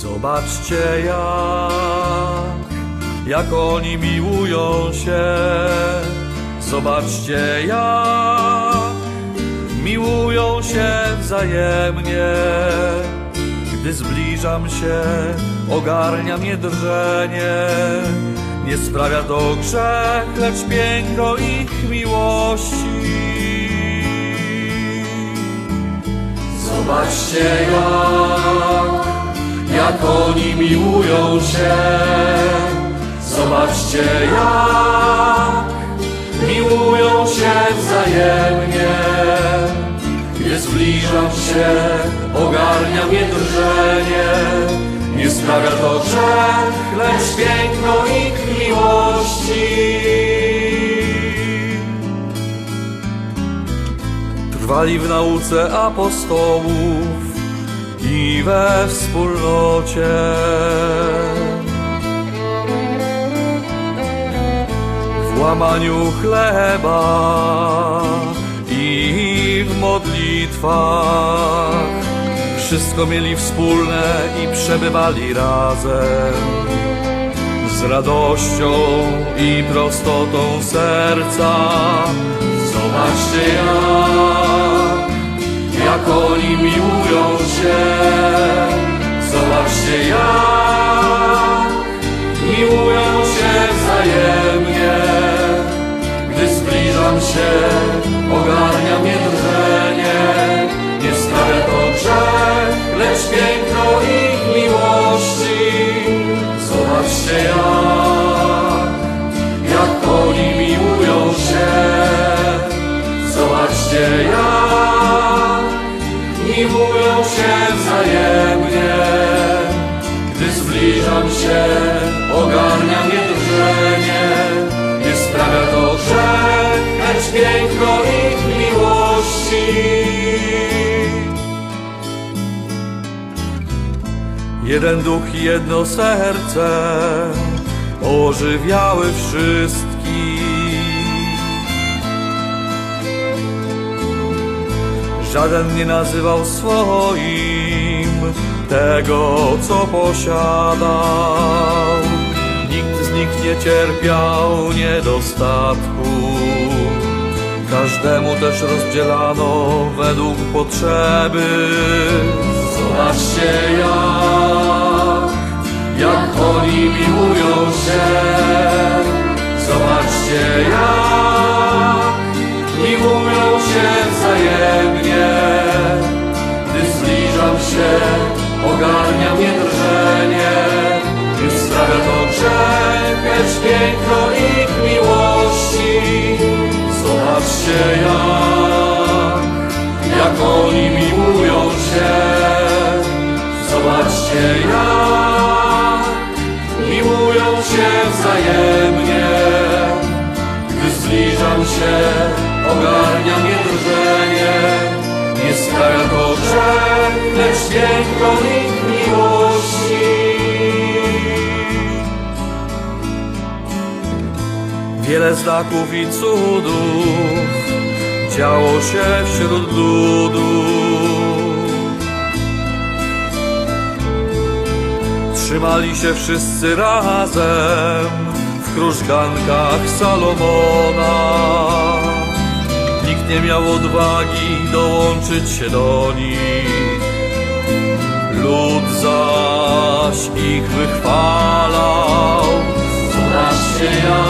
Zobaczcie jak, jak oni miłują się. Zobaczcie jak miłują się wzajemnie. Gdy zbliżam się, ogarnia mnie drżenie. Nie sprawia to grzech, lecz piękno ich miłości. Zobaczcie jak, jak oni miłują się. Zobaczcie jak miłują się wzajemnie. Gdy zbliżam się, ogarnia mnie drżenie. Nie sprawia to grzech, lecz piękno ich miłości. Trwali w nauce apostołów i we wspólnocie. W łamaniu chleba i w modlitwach. Wszystko mieli wspólne i przebywali razem. Z radością i prostotą serca Zobaczcie jak, jak oni miłują się Zobaczcie jak miłują się wzajemnie Gdy zbliżam się, wzajemnie. Gdy zbliżam się, ogarnia mnie drżenie Nie sprawia to grzech, lecz piękno ich miłości. Jeden duch i jedno serce ożywiały wszystkich. Żaden nie nazywał swoim tego, co posiadał. Nikt z nich nie cierpiał niedostatku. Każdemu też rozdzielano według potrzeby. Zobaczcie jak, jak oni miłują się. Zobaczcie jak piękno ich miłości. Zobaczcie jak, jak oni miłują się. Zobaczcie jak miłują się wzajemnie. Gdy zbliżam się, ogarnia mnie drżenie. Nie sprawia to grzech, lecz piękno ich Wiele znaków i cudów działo się wśród ludu. Trzymali się wszyscy razem w krużgankach Salomona. Nikt nie miał odwagi dołączyć się do nich. Lud zaś ich wychwalał. Zobaczcie jak,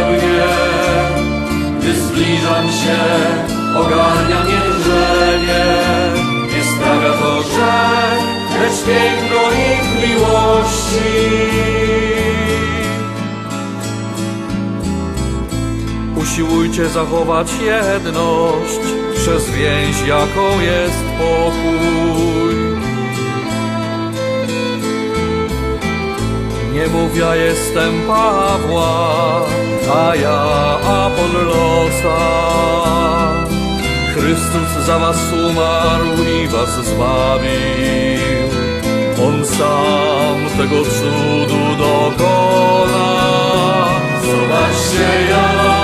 Gdy zbliżam się, ogarnia mnie drżenie. Nie sprawia to grzech, lecz piękno ich miłości. Usiłujcie zachować jedność. Przez więź, jaką jest pokój. Mów ja jestem Pawła, a ja Apollosa. Chrystus za was umarł i was zbawił. On sam tego cudu dokona. Zobaczcie jak,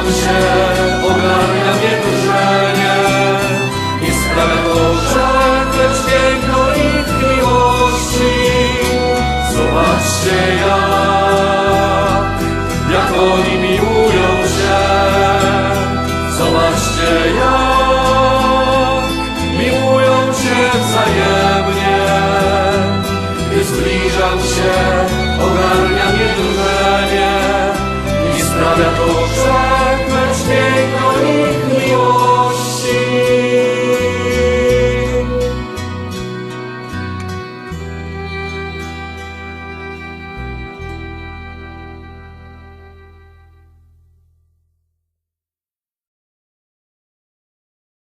zbliżam się, ogarnia mnie drżenie i sprawia to grzech, lecz piękno ich miłości. Zobaczcie jak, jak oni miłują się. Zobaczcie jak, miłują się wzajemnie. Gdy zbliżam się, ogarnia mnie drżenie i sprawia to